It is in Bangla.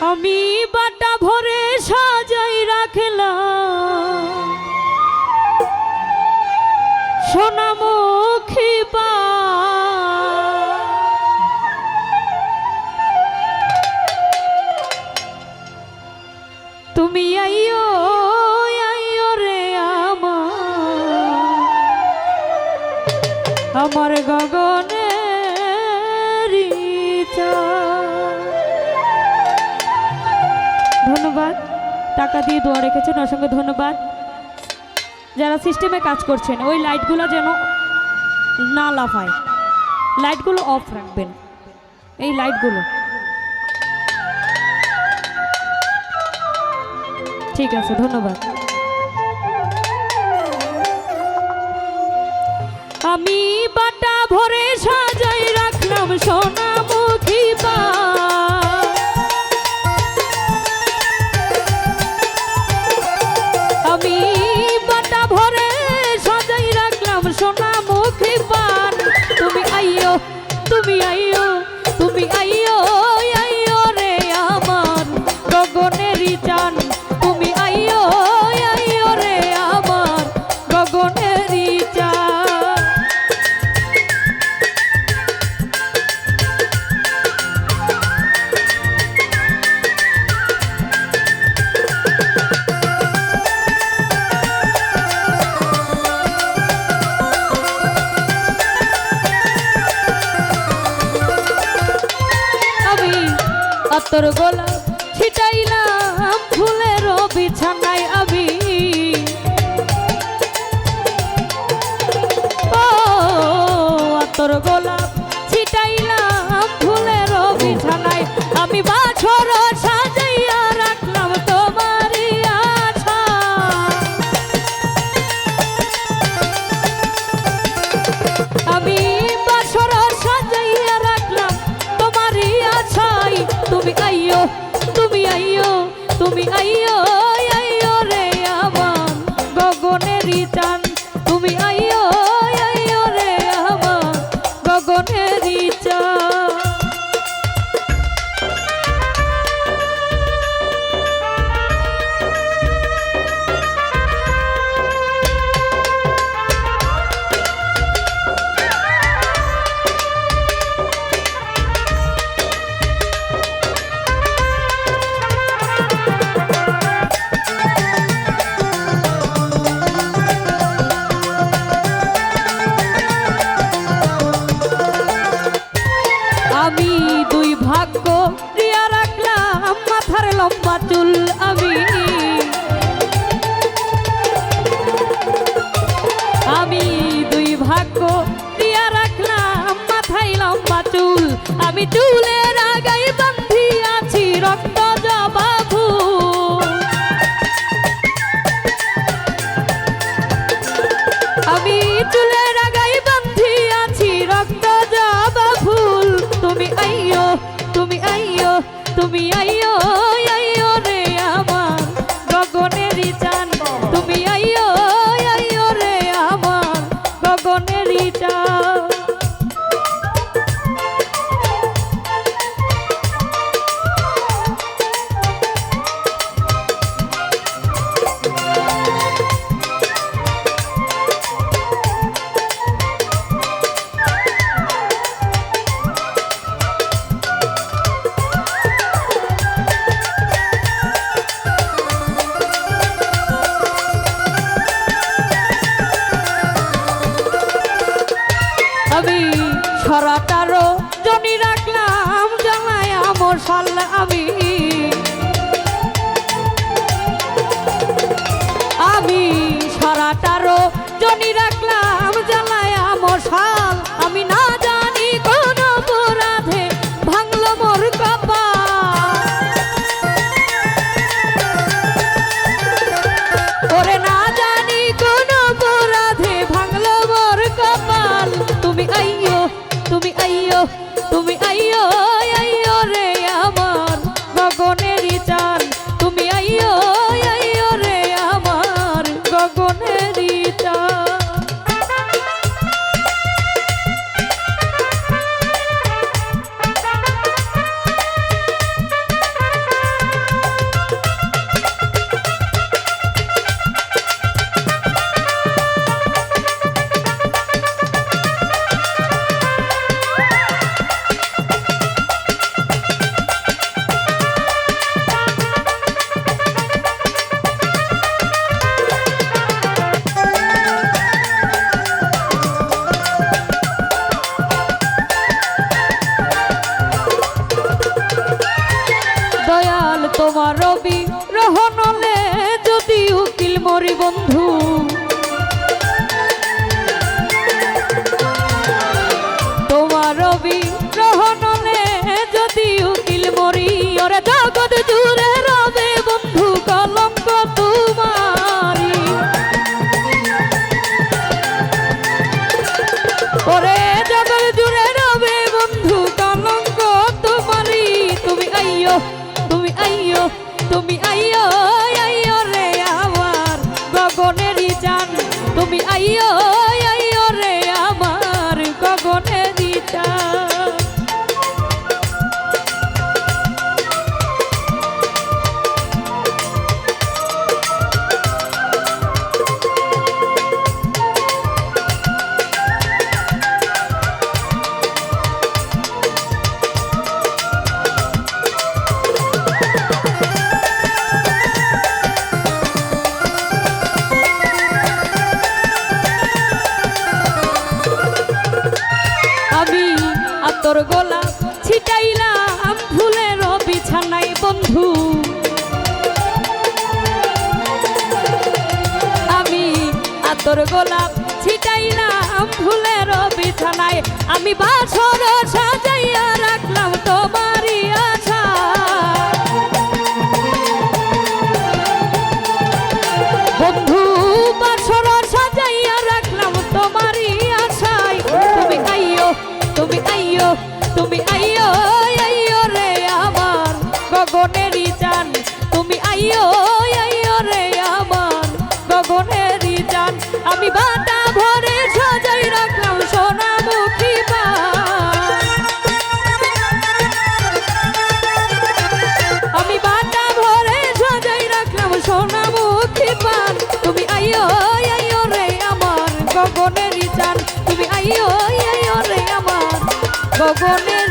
আমি বাটা ভরে সাজাই রাখলাম। সোনামুখী তুমি আইও আইও রে আমার। আমার গগ ধন্যবাদ। টাকা দিয়ে দোয়া রেখেছেন অসংখ্য ধন্যবাদ। যারা সিস্টেমে কাজ করছেন, ওই লাইটগুলো যেন না লাফায়। লাইটগুলো অফ রাখবেন। এই লাইটগুলো ঠিক আছে, ধন্যবাদ। আমি বাটা ভরে সাজাই রাখলাম সোনা আতর গোলা ছিটাইলাম ফুলের বিছানায় আমি। আতর গোলাপ ছিটাইলাম ফুলের বিছানায় আমি। বাছর তুমি আই আমি রাখলাম জামাই আমর সাল্লা আমি তোমার রবি রহনলে যদি উকিল মরি বন্ধু তুমি আতর গোলাপ ছিটাইলাম ফুলের বিছানায়। আমি বাছর সাজাইয়া রাখলাম তোমারই আশা। বন্ধু বাসর সাজাইয়া রাখলাম তোমারই আশায়। তুমি আইয়ো তুমি আইয়ো তুমি আইয়ো আইয়ো রে আমার গগনেরই জান তুমি আইয়ো আমার